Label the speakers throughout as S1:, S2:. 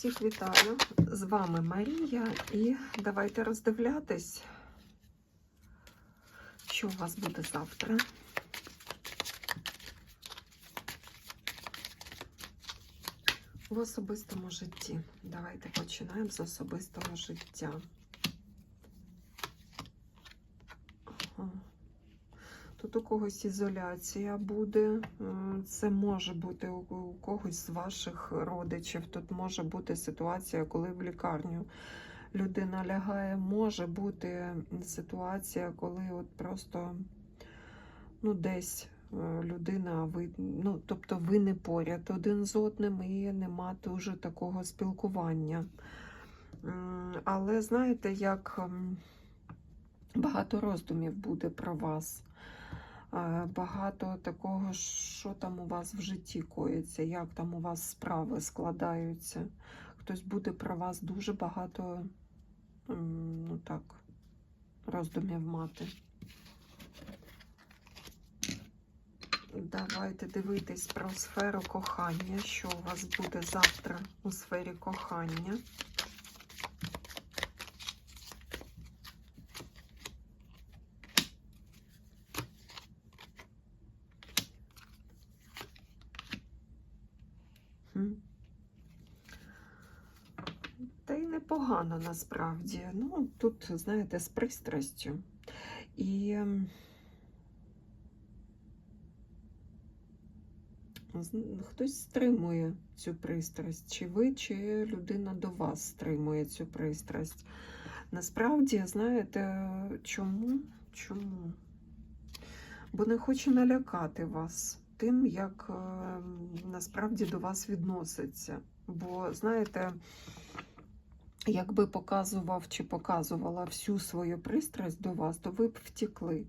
S1: Всіх вітаю! З вами Марія, і давайте роздивлятись, що у вас буде завтра. В особистому житті. Давайте починаємо з особистого життя. Ага. Тут у когось ізоляція буде. Це може бути у у когось з ваших родичів. Тут може бути ситуація, коли в лікарню людина лягає. Може бути ситуація, коли от просто ну, десь е, людина, ви, ну, тобто ви не поряд один з одним і нема дуже такого спілкування. Але знаєте, як багато роздумів буде про вас. Е, Багато такого, що там у вас в житті коїться, як там у вас справи складаються. Хтось буде про вас дуже багато ну так, роздумів мати. Давайте дивитись про сферу кохання, що у вас буде завтра у сфері кохання. Хм. Та й непогано насправді. Ну, тут, знаєте, з пристрастю. І ем, хтось стримує цю пристрасть, чи ви, чи людина до вас стримує цю пристрасть. Насправді, знаєте, чому? Чому? Бо не хоче налякати вас тим, як е, насправді до вас відноситься. Бо, знаєте, якби показував чи показувала всю свою пристрасть до вас, то ви б втекли.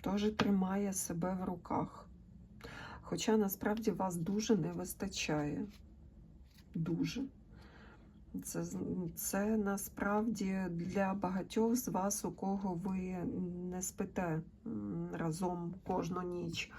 S1: Тож тримає себе в руках. Хоча насправді вас дуже не вистачає. Дуже. Це, це насправді для багатьох з вас, у кого ви не спите разом кожну ніч.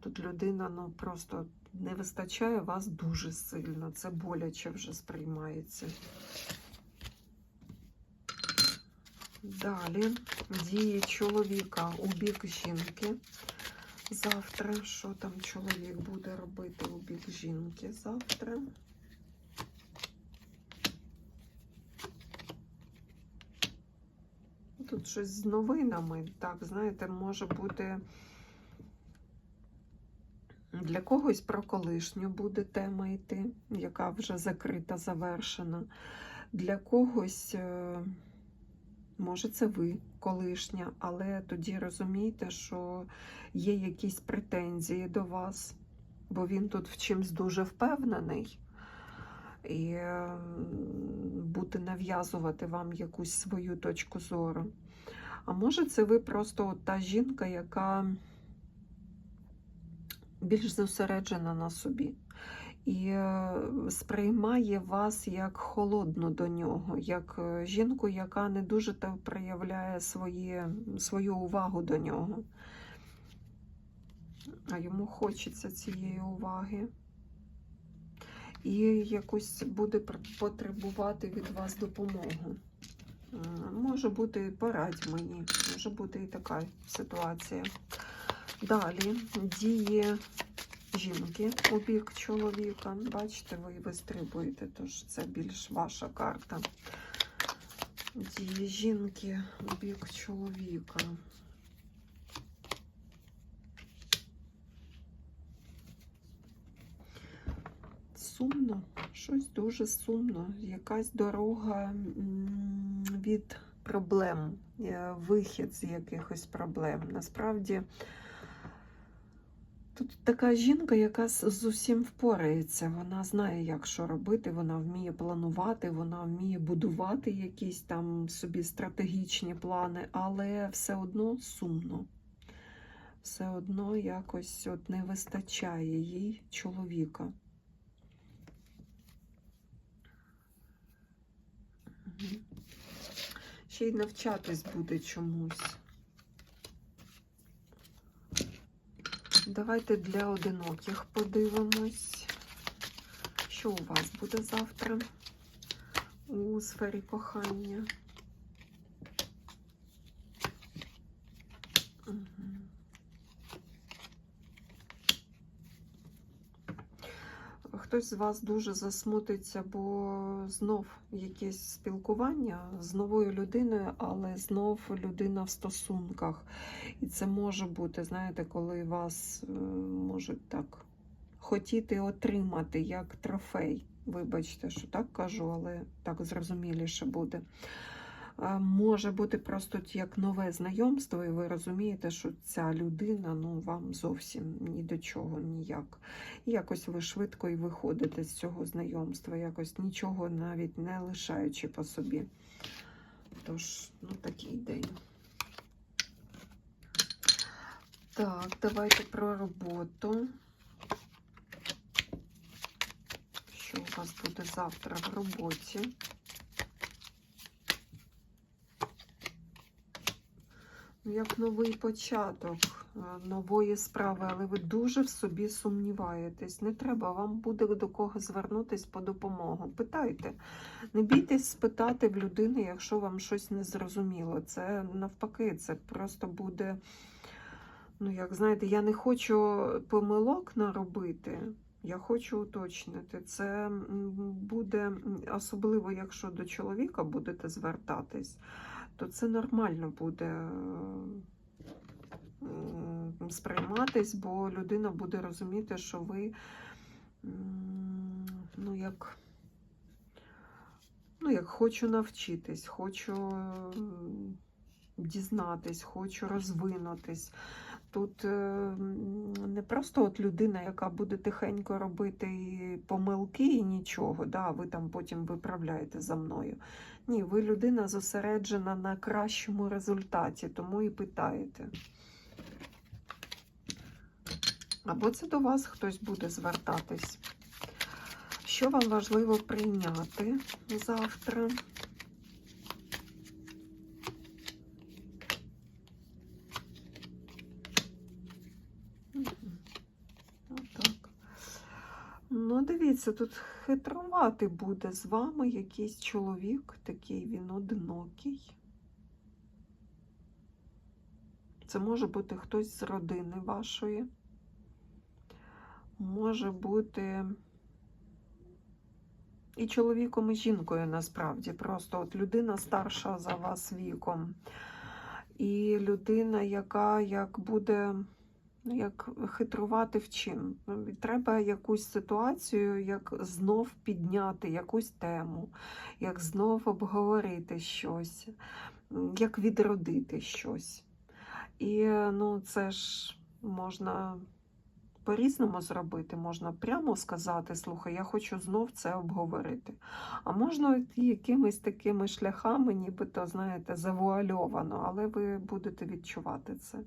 S1: Тут людина ну, просто не вистачає вас дуже сильно. Це боляче вже сприймається. Далі дії чоловіка у бік жінки. Завтра, що там чоловік буде робити у бік жінки завтра? Щось з новинами. Так, знаєте, може бути для когось про колишню буде тема йти, яка вже закрита, завершена. Для когось, е, може, це ви колишня, але тоді розумійте, що є якісь претензії до вас, бо він тут в чимсь дуже впевнений. І е, буде нав'язувати вам якусь свою точку зору. А може, це ви просто от та жінка, яка більш зосереджена на собі і е, сприймає вас як холодну до нього, як е, жінку, яка не дуже та проявляє своє, свою увагу до нього. А йому хочеться цієї уваги. І якось буде потребувати від вас допомогу. Може бути, порадь мені, може бути і така ситуація. Далі дії жінки у бік чоловіка. Бачите, ви вистрибуєте, тож це більш ваша карта. Дії жінки у бік чоловіка. Сумно, щось дуже сумно. Якась дорога від проблем, е, вихід з якихось проблем. Насправді тут така жінка, яка з усім впорається. Вона знає, як що робити, вона вміє планувати, вона вміє будувати якісь там собі стратегічні плани, але все одно сумно. Все одно якось от не вистачає їй чоловіка. Мгм. Ще й навчатись буде чомусь. Давайте для одиноких подивимось, Що у вас буде завтра у сфері кохання? Хтось з вас дуже засмутиться, бо знов якесь спілкування з новою людиною, але знов людина в стосунках. І це може бути, знаєте, коли вас е, можуть так хотіти отримати як трофей. Вибачте, що так кажу, але так зрозуміліше буде. Може бути просто як нове знайомство, і ви розумієте, що ця людина ну, вам зовсім ні до чого ніяк. І якось ви швидко і виходите з цього знайомства, якось нічого навіть не лишаючи по собі. Тож, ну такий день. Так, давайте про роботу. Що у вас буде завтра в роботі? Як новий початок е, нової справи, але ви дуже в собі сумніваєтесь. Не треба, вам буде до кого звернутись по допомогу. Питайте. Не бійтесь спитати в людини, якщо вам щось не зрозуміло. Це навпаки, це просто буде. Ну, як знаєте, я не хочу помилок наробити. Я хочу уточнити. Це буде особливо, якщо до чоловіка будете звертатись, то це нормально буде е, сприйматись, бо людина буде розуміти, що ви ну, як, ну, як хочу навчитись, хочу дізнатись, хочу розвинутись. Тут е, не просто от людина, яка буде тихенько робити і помилки і нічого, да, ви там потім виправляєте за мною. Ні, ви людина зосереджена на кращому результаті, тому і питаєте. Або це до вас хтось буде звертатись. Що вам важливо прийняти завтра? Дивіться, тут хитрувати буде з вами якийсь чоловік, такий він одинокий. Це може бути хтось з родини вашої. Може бути і чоловіком, і жінкою насправді. Просто от людина старша за вас віком. І людина, яка як буде як хитрувати в чим. Ну, Треба якусь ситуацію, як знов підняти якусь тему, як знов обговорити щось, як відродити щось. І ну, це ж можна по-різному зробити. Можна прямо сказати, слухай, я хочу знов це обговорити. А можна якимись такими шляхами, нібито, знаєте, завуальовано, але ви будете відчувати це.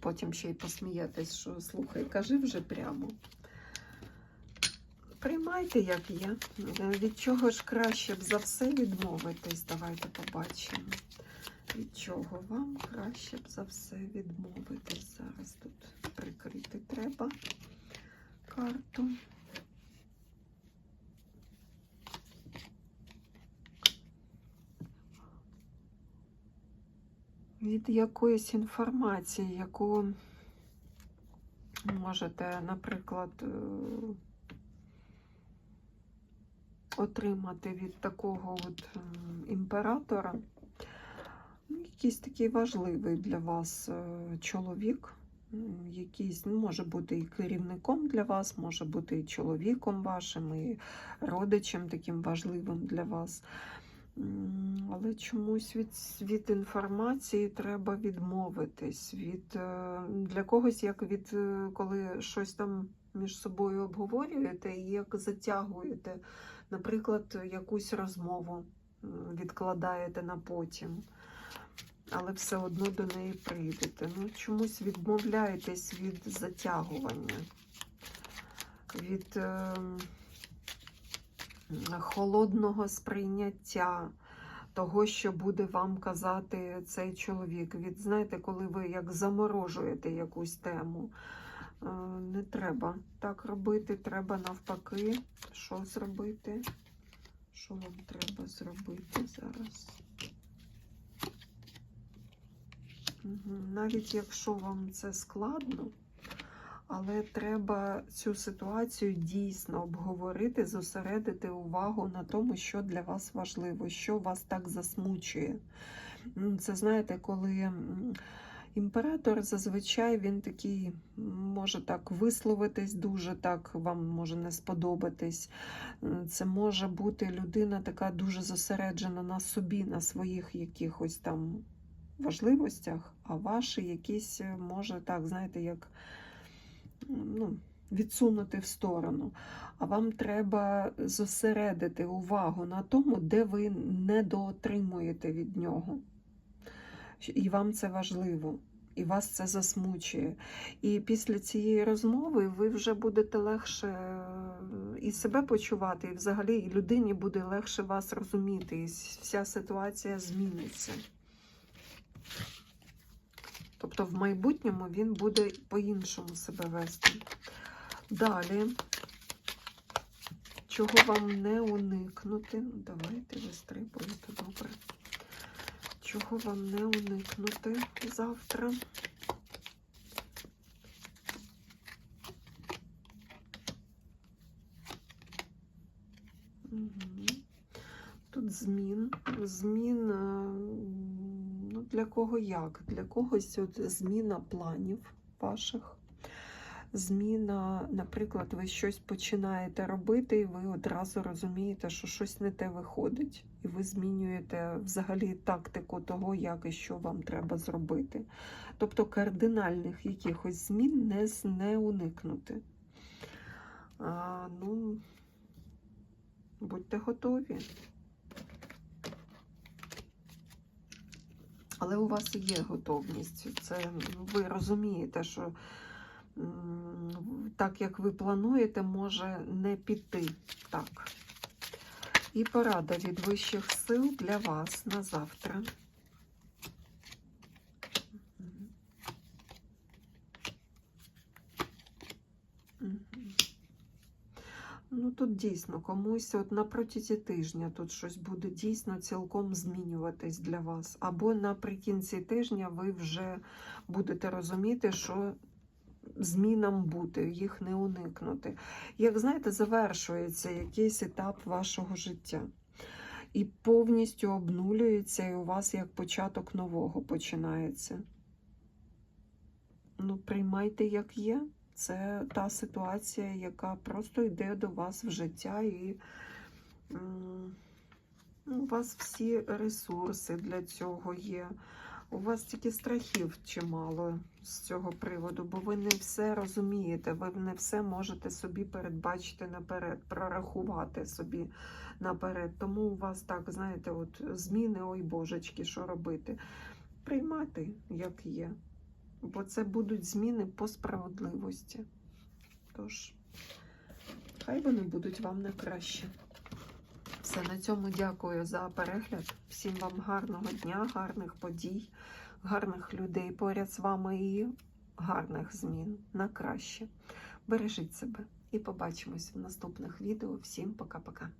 S1: Потім ще й посмієтесь, що слухай, кажи вже прямо. Приймайте, як є. Е, Від чого ж краще б за все відмовитись? Давайте побачимо. Від чого вам краще б за все відмовитись? Зараз тут прикрити треба карту. Від якоїсь інформації, яку можете, наприклад, е, отримати від такого от імператора. Ну, Якийсь такий важливий для вас е, чоловік, якийсь ну, може бути і керівником для вас, може бути і чоловіком вашим, і родичем таким важливим для вас. Але чомусь від, від інформації треба відмовитись. Від, е, для когось, як від е, коли щось там між собою обговорюєте і як затягуєте, наприклад, якусь розмову відкладаєте на потім, але все одно до неї прийдете. Ну, чомусь відмовляєтесь від затягування, від. Холодного сприйняття того, що буде вам казати цей чоловік. Від знаєте, коли ви як заморожуєте якусь тему, Е, Не треба так робити, треба навпаки. Що зробити? Що вам треба зробити зараз? Навіть якщо вам це складно, але треба цю ситуацію дійсно обговорити, зосередити увагу на тому, що для вас важливо, що вас так засмучує. Це знаєте, коли імператор зазвичай він такий може так висловитись, дуже так вам може не сподобатись. Це може бути людина така дуже зосереджена на собі, на своїх якихось там важливостях, а ваші якісь е, може так, знаєте, як ну, відсунути в сторону. А вам треба зосередити увагу на тому, де ви недоотримуєте від нього. І вам це важливо, і вас це засмучує. І після цієї розмови ви вже будете легше і себе почувати, і взагалі і людині буде легше вас розуміти, і вся ситуація зміниться. Тобто в майбутньому він буде по-іншому себе вести. Далі, чого вам не уникнути? Ну, давайте вистрибуєте, добре. Чого вам не уникнути завтра? Тут змін. Змін е, для кого як? Для когось от зміна планів ваших. Зміна, наприклад, ви щось починаєте робити, і ви одразу розумієте, що щось не те виходить. І ви змінюєте взагалі тактику того, як і що вам треба зробити. Тобто кардинальних якихось змін не, не уникнути. А, ну, будьте готові. Але у вас є готовність. Це ну, ви розумієте, що так як ви плануєте, може не піти так. І порада від вищих сил для вас на завтра. Ну, тут дійсно комусь от на протязі тижня тут щось буде дійсно цілком змінюватись для вас. Або наприкінці тижня ви вже будете розуміти, що змінам бути, їх не уникнути. Як знаєте, завершується якийсь етап вашого життя. І повністю обнулюється, і у вас як початок нового починається. Ну, приймайте, як є. Це та ситуація, яка просто йде до вас в життя, і ну, у вас всі ресурси для цього є. У вас тільки страхів чимало з цього приводу, бо ви не все розумієте, ви не все можете собі передбачити наперед, прорахувати собі наперед. Тому у вас так, знаєте, от зміни, ой божечки, що робити? Приймати, як є. Бо це будуть зміни по справедливості. Тож, хай вони будуть вам на краще. Все, на цьому дякую за перегляд. Всім вам гарного дня, гарних подій, гарних людей поряд з вами і гарних змін на краще. Бережіть себе і побачимось в наступних відео. Всім пока-пока.